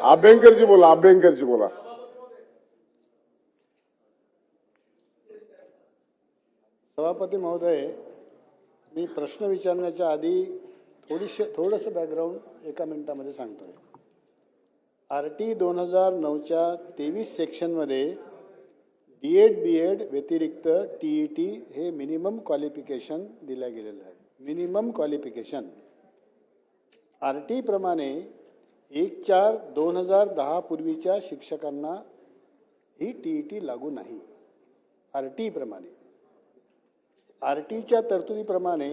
अभ्यंकरजी बोला अभ्यंकरजी बोला. सभापती महोदय मी प्रश्न विचारण्याच्या आधी थोडीशी थोडंसं बॅकग्राऊंड एका मिनिटामध्ये सांगतोय. आर टी दोन हजार नऊच्या तेवीस सेक्शनमध्ये डी एड बी एड व्यतिरिक्त टी ई टी हे मिनिमम क्वालिफिकेशन दिलं गेलेलं आहे. Minimum qualification. आर टीप्रमाणे एक चार दोन हजार दहा पूर्वीच्या शिक्षकांना ही टी ई टी लागू नाही. आर टीप्रमाणे आर टीच्या तरतुदीप्रमाणे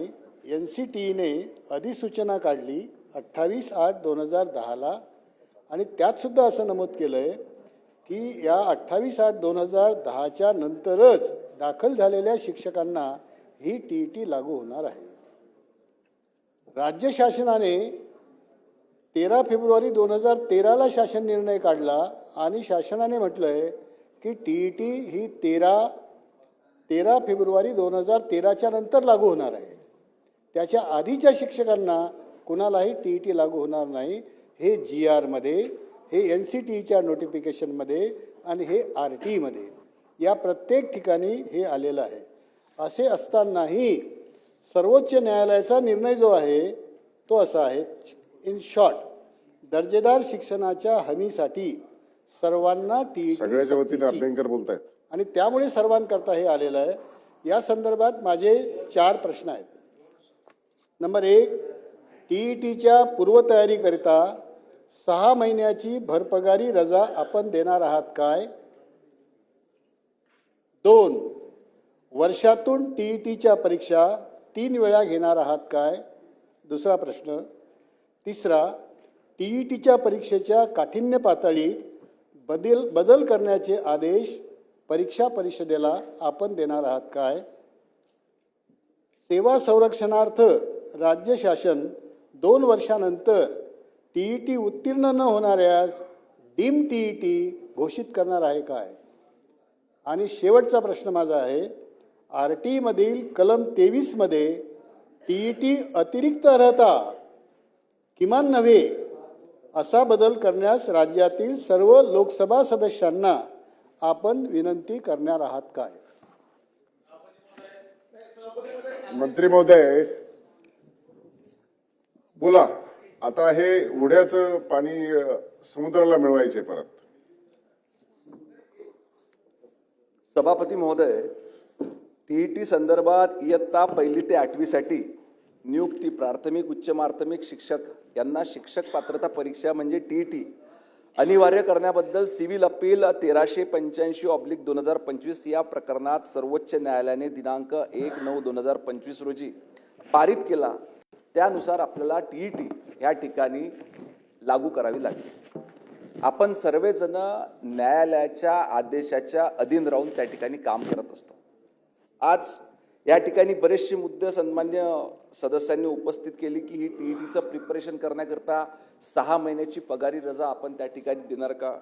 एन सी टीने अधिसूचना काढली अठ्ठावीस आठ दोन हजार दहाला आणि त्यातसुद्धा असं नमूद केलं आहे की या अठ्ठावीस आठ दोन हजार दहाच्या नंतरच दाखल झालेल्या शिक्षकांना ही टी ई टी लागू होणार आहे. राज्य शासनाने तेरा फेब्रुवारी दोन हजार तेराला शासन निर्णय काढला आणि शासनाने म्हटलं आहे की टी ई टी ही तेरा तेरा फेब्रुवारी दोन हजार तेराच्या नंतर लागू होणार आहे. त्याच्या आधीच्या शिक्षकांना कुणालाही टी ई टी लागू होणार नाही. हे जी आरमध्ये हे एन सी टीच्या नोटिफिकेशनमध्ये आणि हे आर टीमध्ये या प्रत्येक ठिकाणी हे आलेलं आहे. असे असतानाही सर्वोच्च न्यायालयाचा निर्णय जो आहे तो असा आहे. इन शॉर्ट दर्जेदार शिक्षणाच्या हमीसाठी सर्वांना टी सगळ्याच्या वतीने अभ्यंकर बोलतायत. आणि त्यामुळे सर्वांकरता हे आलेलं आहे. या संदर्भात माझे चार प्रश्न आहेत. नंबर एक टी ई टीच्या पूर्वतयारीकरिता सहा महिन्याची भरपगारी रजा आपण देणार आहात काय? दोन वर्षातून टी ई टीच्या परीक्षा तीन वेळा घेणार आहात काय? दुसरा प्रश्न. तिसरा टी ई टीच्या परीक्षेच्या काठिण्य पातळीत बदल बदल करण्याचे आदेश परीक्षा परिषदेला आपण देणार आहात काय? सेवा संरक्षणार्थ राज्य शासन दोन वर्षानंतर टी ई टी उत्तीर्ण न होणाऱ्यास डीम टी ई टी घोषित करणार आहे काय? आणि शेवटचा प्रश्न माझा आहे आर टीमधील कलम तेवीसमध्ये टी ई टी अतिरिक्त अर्हता किमान नव्हे असा बदल करण्यास राज्यातील सर्व लोकसभा सदस्यांना आपण विनंती करणार आहात काय? मंत्री महोदय बोला. आता हे ओढ्याचं पाणी समुद्राला मिळवायचे परत. सभापती महोदय टीईटी संदर्भात इयत्ता पहिली ते आठवीसाठी नियुक्ती प्राथमिक उच्च माध्यमिक शिक्षक यांना शिक्षक पात्रता परीक्षा म्हणजे टी टी अनिवार्य करण्याबद्दल सिव्हिल अपील तेराशे पंच्याऐंशी ऑब्लिक दोन हजार पंचवीस या प्रकरणात सर्वोच्च न्यायालयाने दिनांक एक नऊ दोन हजार पंचवीस रोजी पारित केला. त्यानुसार आपल्याला टी टी ह्या ठिकाणी लागू करावी लागेल. आपण सर्वजण न्यायालयाच्या आदेशाच्या अधीन राहून त्या ठिकाणी काम करत असतो. आज या ठिकाणी बरेचसे मुद्दे सन्मान्य सदस्यांनी उपस्थित केली की ही टी ई टीचं प्रिपरेशन करण्याकरता सहा महिन्याची पगारी रजा आपण त्या ठिकाणी देणार का?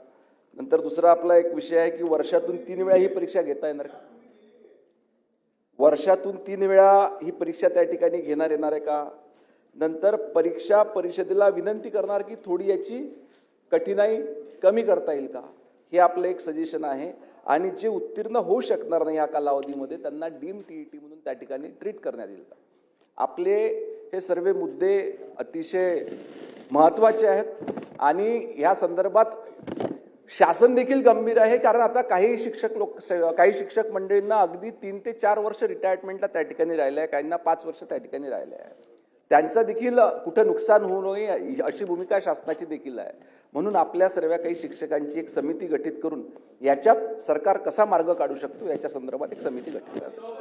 नंतर दुसरा आपला एक विषय आहे की वर्षातून तीन वेळा ही परीक्षा घेता येणार का? वर्षातून तीन वेळा ही परीक्षा त्या ठिकाणी घेणार येणार आहे का? नंतर परीक्षा परिषदेला विनंती करणार की थोडी याची कठीणाई कमी करता येईल का? हे आपलं एक सजेशन आहे. आणि जे उत्तीर्ण होऊ शकणार नाही या कालावधीमध्ये त्यांना डीम टी ई टी म्हणून त्या ठिकाणी ट्रीट करण्यात येईल. आपले हे सर्व मुद्दे अतिशय महत्त्वाचे आहेत. आणि या संदर्भात शासन देखील गंभीर आहे कारण आता काही शिक्षक लोक काही शिक्षक मंडळींना अगदी तीन ते चार वर्ष रिटायरमेंटला त्या ठिकाणी राहिलं आहे काहींना पाच वर्ष त्या ठिकाणी राहिलं आहे त्यांचं देखील कुठं नुकसान होऊ नये अशी भूमिका शासनाची देखील आहे. म्हणून आपल्या सर्व काही शिक्षकांची एक समिती गठीत करून याच्यात सरकार कसा मार्ग काढू शकतो याच्या संदर्भात एक समिती गठीत करतो.